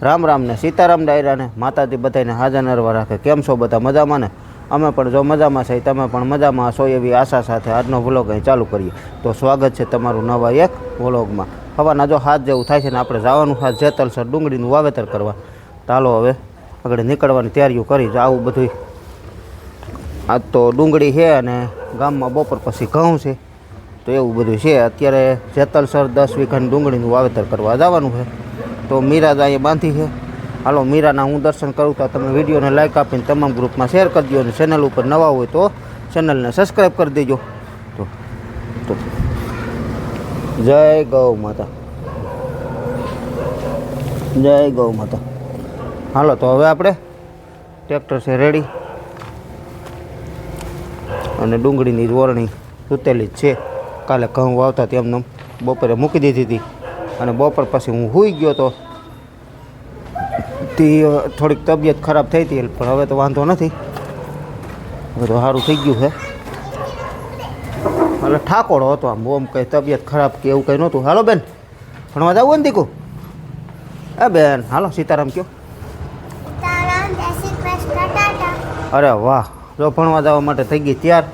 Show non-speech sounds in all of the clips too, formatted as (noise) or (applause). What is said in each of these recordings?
રામ રામ ને સીતારામ ડાયરાને માતાજી બધાને હાજર નરવા રાખે. કેમ છો બધા મજામાં ને? અમે પણ જો મજામાં છે, તમે પણ મજામાં છો એવી આશા સાથે આજનો વ્લોગ અહીં ચાલુ કરીએ. તો સ્વાગત છે તમારું નવા એક વ્લોગમાં. હવાના જો હાથ જેવું થાય છે ને આપણે જવાનું હાથ જેતલસર ડુંગળીનું વાવેતર કરવા. ચાલો હવે આગળ નીકળવાની તૈયારીઓ કરી આવું બધું આજ તો ડુંગળી છે અને ગામમાં બપોર પછી ઘઉં છે. તો એવું બધું છે. અત્યારે જેતલસર દસ વીઘાની ડુંગળીનું વાવેતર કરવા જવાનું છે. તો મીરા અહીંયા બાંધી છે. હાલો, મીરાના હું દર્શન કરું તો તમે વિડીયોને લાઇક આપીને તમામ ગ્રુપમાં શેર કરી દો અને ચેનલ ઉપર નવા હોય તો ચેનલને સબસ્ક્રાઈબ કરી દેજો. તો તો. જય ગૌ માતા. જય ગૌ માતા. હાલો, તો હવે આપણે ટ્રેક્ટર છે રેડી અને ડુંગળીની વરણી સૂતેલી જ છે. કાલે ઘઉં વાવતા તેમને બપોરે મૂકી દીધી હતી. અને બપોર પછી હું સૂઈ ગયો તો તે થોડીક તબિયત ખરાબ થઈ હતી પણ હવે તો વાંધો નથી. હવે તો સારું થઈ ગયું છે. એટલે ઠાકોડો હતો આમ ઓમ કંઈ તબિયત ખરાબ કે એવું કંઈ નહોતું. હાલો બેન ભણવા જવું ને દીકું? એ બેન હાલો સીતારામ કયો. અરે વાહ જો ભણવા જવા માટે થઈ ગઈ ત્યાર.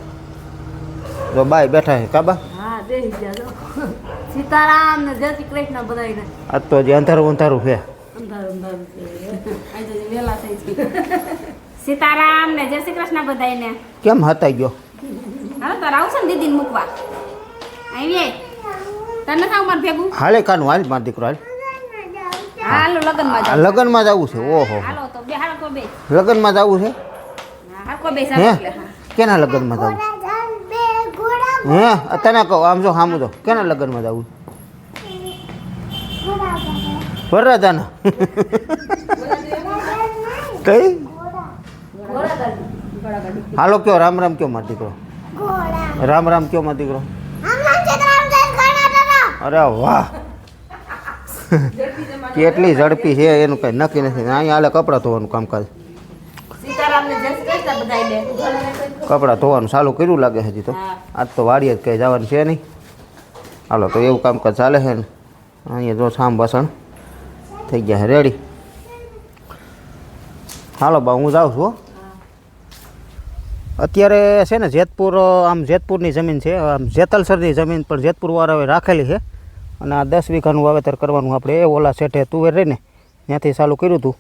જો બાય બેઠા છે કાબા હા સીતારામ ને જય શ્રી કૃષ્ણ બધા આજ તો હજી અંધારું અંધારું છે. અંધારું અંધારું છે. આજે વેલા થઈ છે. સીતારામ ને જય શ્રી કૃષ્ણ બધાયને. કેમ હતાઈ ગયો? હાલો તો આવશે ને દીદીને મૂકવા. આવીએ. તને થાવ માર ભેગું? હાલે કાનું હાલ માર દીકરો હાલ. હાલો લગનમાં જાવ લગ્નમાં જવું છે ઓહો. હાલો તો બે હાલો બે લગ્નમાં જવું છે? હાલો બે હે? સાહેબ કેના લગ્નમાં જવું બે હે, તને કહો, આમ જો સામું જો. કેના લગ્નમાં જવું? વરરાજાના. કઈ? હાલો, કયો, રામ રામ કયો માર દીકરો? રામ રામ કયો માર દીકરો? અરે વાહ. કેટલી ઝડપી છે, એનું કઈ નક્કી નથી. અહીંયા હાલે કપડાં ધોવાનું કામકાજ. સીતારામ ને જય શ્રી કૃષ્ણ બધાયને કપડાં ધોવાનું ચાલુ કર્યું લાગે હજી તો. આજ તો વાડીએ જ કંઈ જવાનું છે નહીં. હાલો તો એવું કામકાજ ચાલે છે ને. અહીંયા જો સામ બસણ થઈ ગયા છે રેડી હાલો બા હું જાઉં છું હો. અત્યારે છે ને જેતપુર આમ જેતપુરની જમીન છે આમ જેતલસરની જમીન પણ જેતપુરવાળાએ રાખેલી છે. અને આ દસ વીઘાનું વાવેતર કરવાનું આપણે. એ ઓલા શેઠે તુવેર રહીને ત્યાંથી ચાલુ કર્યું હતું.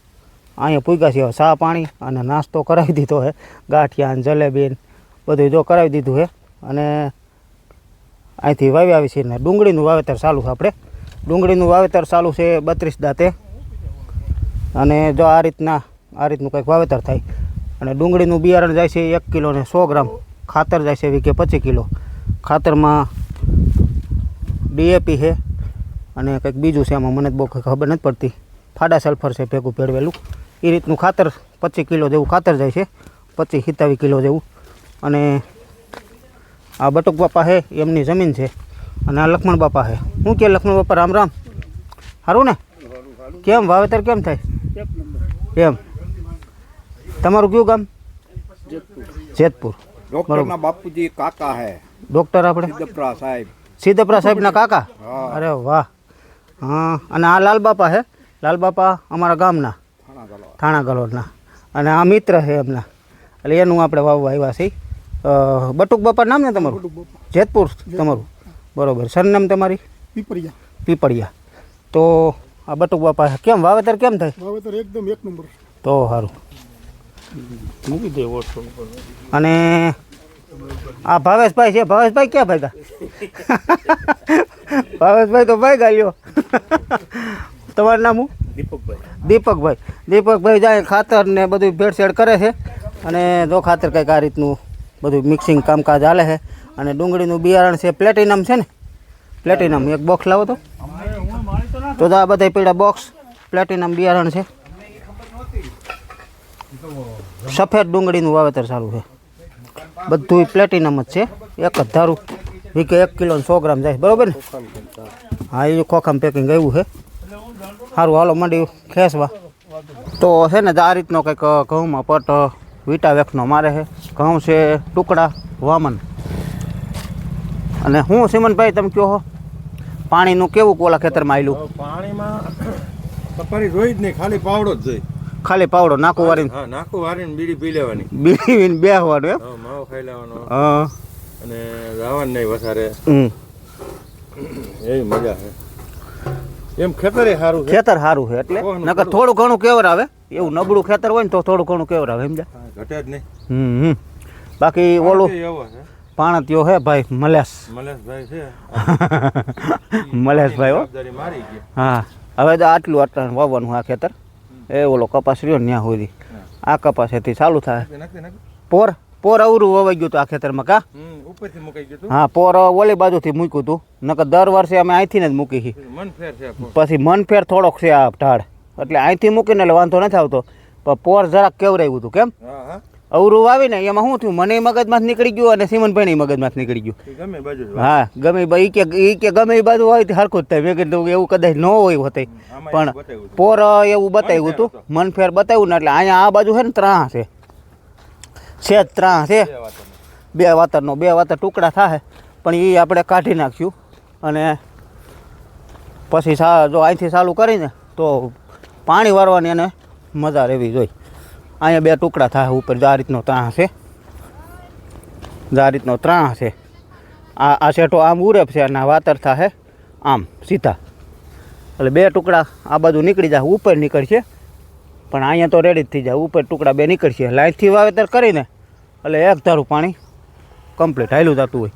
અહીંયા પૂગ્યા છે. ચા પાણી અને નાસ્તો કરાવી દીધો છે ગાંઠિયા જલેબી બધું જો કરાવી દીધું છે અને અહીંથી વાવી આવી છે ને ડુંગળીનું વાવેતર ચાલુ છે આપણે. ડુંગળીનું વાવેતર ચાલુ છે બત્રીસ દાંતે. અને જો આ રીતના, આ રીતનું કંઈક વાવેતર થાય. અને ડુંગળીનું બિયારણ જાય છે એક કિલો ને સો ગ્રામ. ખાતર જાય છે વીકે પચીસ કિલો. ખાતરમાં ડીએપી છે અને કંઈક બીજું છે, એમાં મને બહુ ખબર નથી પડતી. ફાડા સલ્ફર છે ભેગું ભેળવેલું. એ રીતનું ખાતર પચીસ કિલો જેવું ખાતર જાય છે પચીસ સિત્તાવીસ કિલો જેવું. અને આ બટુક બાપા છે એમની જમીન છે અને આ લક્ષ્મણ બાપા છે. શું કે લક્ષ્મણ બાપા રામ રામ. સારું ને? કેમ વાવેતર કેમ થાય? એમ. તમારું કયું ગામ? જેતપુર. ડોક્ટરના બાપુજી કાકા હે. ડૉક્ટર આપણે? સિદ્ધપરા સાહેબ. સિદ્ધપરા સાહેબના કાકા? અરે વાહ. હા અને આ લાલ બાપા છે. લાલ બાપા અમારા ગામના. થાણા ગલોડના અને આ મિત્ર છે એમના. એટલે એનું આપણે વાવવા આવ્યા છીએ. બટુક બાપા નામ ને તમારું? જેતપુર. તમારું. બરોબર. સરનામ તમારી? પીપળિયા. પીપળિયા. તો આ બટુક બાપા કેમ વાવેતર કેમ થાય? વાવેતર એકદમ એક નંબર. તો સારું મૂકી દે અને આ ભાવેશભાઈ છે. ભાવેશભાઈ ક્યાં ભાગ્યા? ભાવેશભાઈ તો ભાઈ ગાયો તમારું નામ હું દીપકભાઈ. દીપકભાઈ. દીપકભાઈ જાય ખાતર ને બધું ભેળસેળ કરે છે. અને જો ખાતર કંઈક આ રીતનું બધું મિક્સિંગ કામકાજ હાલે છે. અને ડુંગળીનું બિયારણ છે પ્લેટિનમ છે ને? પ્લેટિનમ એક બોક્સ લાવો તો. તો આ બધા પીડા બોક્સ પ્લેટિનમ બિયારણ છે. સફેદ ડુંગળીનું વાવેતર ચાલુ છે. બધું પ્લેટિનમ જ છે. એક જ ધારું. વીકે એક કિલો સો ગ્રામ જાય. બરાબર ને? હા, એ ખોખામ પેકિંગ આવ્યું છે. સારું હાલો મંડી ખેંચવા તો છે ને આ રીતનો કંઈક ઘઉંમાં પટ વિટાવેક્સનો મારે છે. ઘઉં છે ટુકડા વામન. અને હું સિમનભાઈ તમે કહો પાણીનું કેવું કોલા ખેતરમાં આવેલું પાણીમાં જોઈ જ નહીં ખાલી પાવડો જ જોઈ. ખાલી પાવડો નાકું વારીને? હા નાખું વારીને બીડી પી લેવાની. બીડી બીવીને બેહવાનું એમ? માવો ખાઈ લેવાનો. હા. અને રાવણ નહીં વધારે હમ. એવી મજા છે. એમ ખેતરે સારું ખેતર સારું છે એટલે? નકર થોડું ઘણું કેવર આવે. એવું નબળું ખેતર હોય ને તો થોડું ઘણું કેવર આવે સમજા ઘટે જ નહીં. હમ બાકી ઓલું પાણી એવો હે ભાઈ મલેશ મલેશભાઈ છે. (laughs) મલેશભાઈ હો. હા. હવે તો આટલું અટાણ વાવવાનું આ ખેતર. એ ઓલો કપાસ રહ્યો ત્યાં સુધી. આ કપાસ એથી ચાલુ થાય. પોર. પોર અવરું વવાઈ ગયું હતું આ ખેતરમાં કા? ઉપરથી મુકાઈ ગયું હા પોર ઓલી બાજુથી મૂક્યું હતું. નકર દર વર્ષે અમે અહીંથી જ મૂકી છે. પછી મનફેર થોડોક છે આ ઢાળ. એટલે અહીંથી મૂકીને એટલે વાંધો નથી આવતો. પણ પોર જરાક કેવરાયું હતું કેમ? અવરું વાવી વાવીને એમાં શું થયું? મને મગજમાં નીકળી ગયું અને સિમનભાઈ મગજમાં નીકળી ગયું. ગમે બાજુ હા ગમે ઈ ઈ કે ઈ કે ગમે એ બાજુ હોય તો હરખું જ થાય. મેં કીધું એવું કદાચ ન હોય હોતે. પણ. પોર એવું બતાવ્યું હતું. મનફેર બતાવ્યું ને એટલે અહીંયા આ બાજુ છે ને ત્રાહ છે. છે જ ત્રાહ છે. બે વાતરનો બે વાતર ટુકડા થાય પણ એ આપણે કાઢી નાખ્યું. અને પછી સા જો અહીંથી ચાલુ કરીને તો પાણી વારવાની એને મજા રહેવી જોઈએ. અહીંયા બે ટુકડા થાય ઉપર જો આ રીતનો ત્રાહ છે. આ રીતનો ત્રાહ છે. આ આ શેઠો આમ ઉરેપ છે અને વાતર થાય આમ સીધા. એટલે બે ટુકડા આ બાજુ નીકળી જાય ઉપર નીકળશે. પણ અહીંયા તો રેડી જ થઈ જાય. ઉપર ટુકડા બે નીકળશે. લાઈનથી વાવેતર કરીને એટલે એક ધારું પાણી કમ્પ્લીટ હાલ્યું થતું હોય.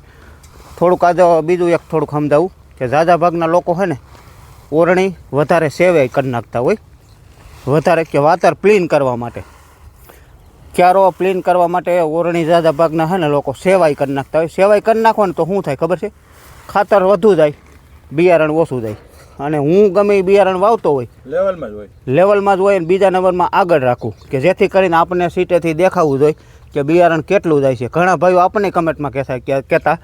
થોડુંક આજે બીજું એક થોડુંક સમજાવું કે ઝાઝા ભાગના લોકો છે ને, ઓરણી વધારે સેવે કરી નાખતા હોય. વધારે કે વાતર પ્લીન કરવા માટે. ક્યારો પ્લીન કરવા માટે ઓરણી ઝાઝા ભાગના છે ને લોકો સેવાય કરી નાખતા હોય. સેવાય કરી નાખો ને તો શું થાય ખબર છે? ખાતર વધુ જાય, બિયારણ ઓછું જાય. અને હું ગમે એ બિયારણ વાવતો હોય લેવલમાં જ હોય. લેવલમાં જ હોય ને બીજા નંબરમાં આગળ રાખવું કે જેથી કરીને આપણને સીટેથી દેખાવું જોઈએ કે બિયારણ કેટલું જાય છે. ઘણા ભાઈઓ આપણને કમેન્ટમાં કહેતા કે કહેતા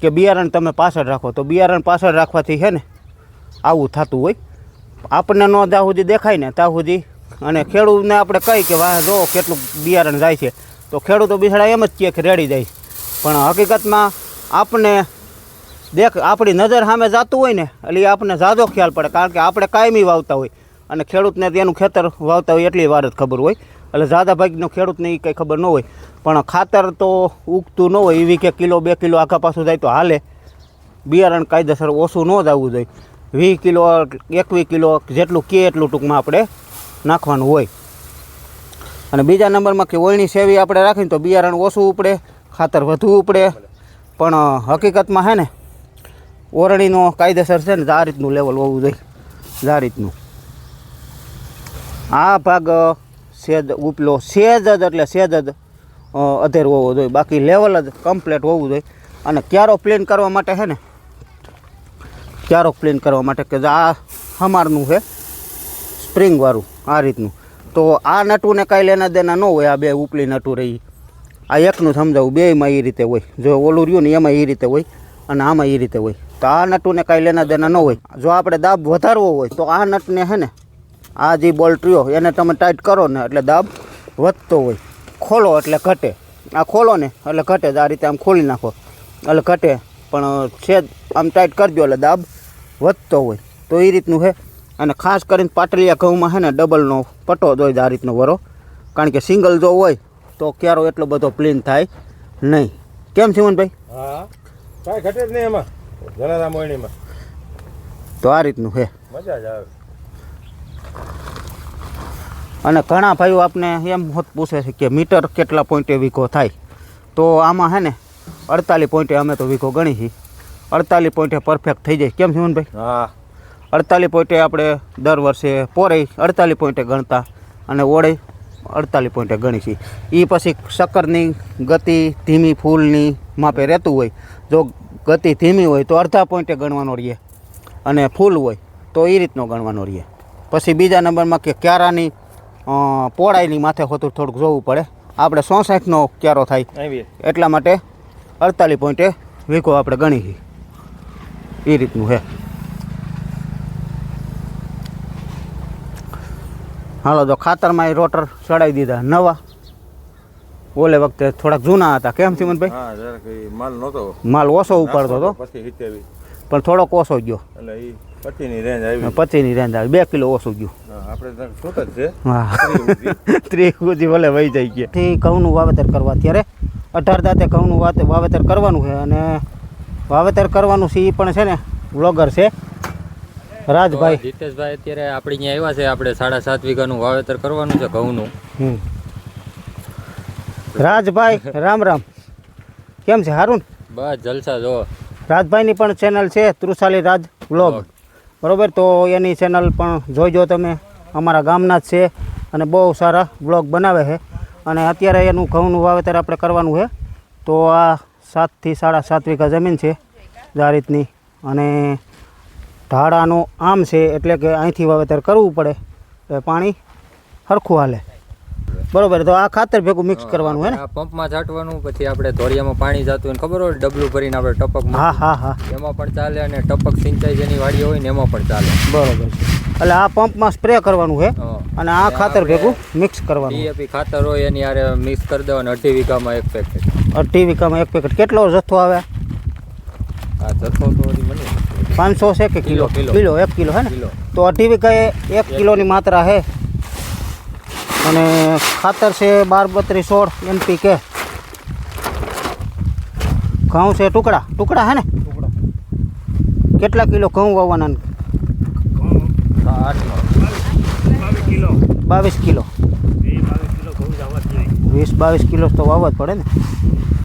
કે બિયારણ તમે પાછળ રાખો. તો બિયારણ પાછળ રાખવાથી છે ને આવું થતું હોય. આપણને ન જ્યાં સુધી દેખાય ને ત્યાં સુધી અને ખેડૂતને આપણે કહી કે વાહ જો કેટલું બિયારણ જાય છે. તો ખેડૂતો બિછડા એમ જ કહે કે રેડી જાય. પણ હકીકતમાં આપને દેખ, આપણી નજર સામે જાતું હોય ને, એટલે એ આપણને ઝાઝો ખ્યાલ પડે, કારણ કે આપણે કાયમી વાવતા હોય. અને ખેડૂતને તેનું ખેતર વાવતા હોય એટલી વાર જ ખબર હોય. એટલે ઝાઝા ભાગનો ખેડૂતને એ કંઈ ખબર ન હોય. પણ ખાતર તો ઉગતું ન હોય એવી કે કિલો, બે કિલો આખા પાછું જાય તો હાલે. બિયારણ કાયદેસર ઓછું ન જ આવવું જોઈએ. વીસ કિલો, એકવીસ કિલો જેટલું કે એટલું ટૂંકમાં આપણે નાખવાનું હોય. અને બીજા નંબરમાં કે ઓળણી સેવી આપણે રાખીને તો બિયારણ ઓછું ઉપડે, ખાતર વધુ ઉપડે. પણ હકીકતમાં હે ને ઓરણીનો કાયદેસર છે ને આ રીતનું લેવલ હોવું જોઈએ. આ રીતનું. આ ભાગ સેજ ઉપલો સેજ જ એટલે સેજ જ અધેર હોવો જોઈએ. બાકી લેવલ જ કમ્પ્લીટ હોવું જોઈએ. અને ક્યારો પ્લેન કરવા માટે છે ને ક્યારો પ્લેન કરવા માટે કે આ હમારનું છે સ્પ્રિંગવાળું આ રીતનું. તો આ નટુને કાંઈ લેના દેના ન હોય, આ બે ઉપલી નટું રહી આ એકનું સમજાવું બેમાં એ રીતે હોય. જો ઓલું રહ્યું ને, એમાં એ રીતે હોય. અને આમાં એ રીતે હોય. તો આ નટુને કાંઈ લેના દેના ન હોય. જો આપણે દાબ વધારવો હોય, તો આ નટને છે ને, આ જે બોલ્ટ રહ્યો, એને તમે ટાઈટ કરો ને, એટલે દાબ વધતો હોય. ખોલો એટલે ઘટે. આ ખોલો ને, એટલે ઘટે જ. આ રીતે આમ ખોલી નાખો. એટલે ઘટે. પણ છે આમ ટાઈટ કરજો એટલે દાબ વધતો હોય. તો એ રીતનું છે અને ખાસ કરીને પાટલિયા ઘઉંમાં છે ને, ડબલનો પટ્ટો જ આ રીતનો વરો. કારણ કે સિંગલ જો હોય, તો ક્યારો એટલો બધો પ્લેન થાય નહીં. કેમ સિમનભાઈ? હા. કાંઈ ઘટે જ નહીં એમાં. જલારામ મોયણીમાં તો આ રીતનું છે. મજા જ આવે. અને ઘણા ભાઈઓ આપને એમ હોત પૂછે છે કે મીટર કેટલા પોઈન્ટે વીઘો થાય. તો આમાં હે ને અડતાલીસ પોઈન્ટે અમે તો વીઘો ગણી છીએ. અડતાલીસ પોઈન્ટે પરફેક્ટ થઈ જાય. કેમ ભાઈ? હા. અડતાલીસ પોઈન્ટે આપણે દર વર્ષે પોરે અડતાલીસ પોઈન્ટે ગણતા અને ઓળે અડતાલીસ પોઈન્ટે ગણી છીએ. એ પછી શક્કરની ગતિ ધીમી ફૂલની માપે રહેતું હોય. જો ગતિ ધીમી હોય તો અડધા પોઈન્ટે ગણવાનો રહીએ અને ફૂલ હોય તો એ રીતનો ગણવાનો રહીએ પછી બીજા નંબરમાં કે ક્યારાની પોળાઈની માથે હોતું થોડુંક જોવું પડે. આપણે સોસાઠનો ક્યારો થાય એટલા માટે અડતાલીસ પોઈન્ટે વીઘો આપણે ગણી એ રીતનું છે હાલો તો ખાતરમાં એ રોટર ચડાવી દીધા. નવા. ઓલે વખતે થોડાક જૂના હતા. કેમ સિમનભાઈ ભાઈ માલ નહોતો. માલ ઓછો ઉપાડતો હતો? પછી પણ થોડોક ઓછો ગયો. એટલે એ પચીની રેન્જ આવી પચીની રેન્જ આવે. બે કિલો ઓછું ગયું. હા, આપણે છૂટ જ છે. હા. ત્રીસ સુધી ભલે વહી જાય ગયા થી ઘઉંનું વાવેતર કરવા અત્યારે. અઢાર દાંતે ઘઉંનું વાતે- વાવેતર કરવાનું છે અને વાવેતર કરવાનું છે એ પણ છે ને વ્લોગર છે. રાજભાઈ. જીતેશભાઈ અત્યારે આપણે અહીંયા આવ્યા છે. આપણે સાડા સાત વીઘાનું વાવેતર કરવાનું છે ઘઉંનું. હમ. રાજભાઈ રામ રામ. કેમ છે હારું બસ જલસા જો. રાજભાઈની પણ ચેનલ છે તૃષાલી રાજ વ્લોગ બરાબર તો એની ચેનલ પણ જોઈજો તમે. અમારા ગામના જ છે અને બહુ સારા વ્લોગ બનાવે છે. અને અત્યારે એનું ઘઉંનું વાવેતર આપણે કરવાનું છે. તો આ સાતથી સાડા સાત વીઘા જમીન છે આ રીતની અને ઢાળાનું આમ છે એટલે કે અહીંથી વાવેતર કરવું પડે. પાણી સરખું હાલે. બરોબર તો આ ખાતર ભેગું મિક્સ કરવાનું હે ને? પંપમાં છાંટવાનું પછી આપણે ધોરિયામાં પાણી જતું હોય ખબર હોય ડબલું ભરીને આપણે ટપક હા હા હા. એમાં પણ ચાલે અને ટપક સિંચાઈ જેની વાડી હોય ને એમાં પણ ચાલે. બરોબર છે. એટલે આ પંપમાં સ્પ્રે કરવાનું છે અને આ ખાતર ભેગું મિક્સ કરવાનું. ડીએપી ખાતર હોય એની આરે મિક્સ કરી દેવાનું અઢી વીઘામાં એક પેકેટ અઢી વીઘામાં એક પેકેટ કેટલો જથ્થો આવે? આ જથ્થો તો મને પાંચસો છે કે કિલો? કિલો, એક કિલો હે ને. તો અઢી વીઘાએ એક કિલોની માત્રા છે અને ખાતર છે બાર બત્રીસ સોળ એનપીકે ઘઉં છે ટુકડા. ટુકડા હે ને? કેટલા કિલો ઘઉં વાવવાના બાવીસ કિલો. વીસ બાવીસ કિલો તો વાવવા જ પડે ને?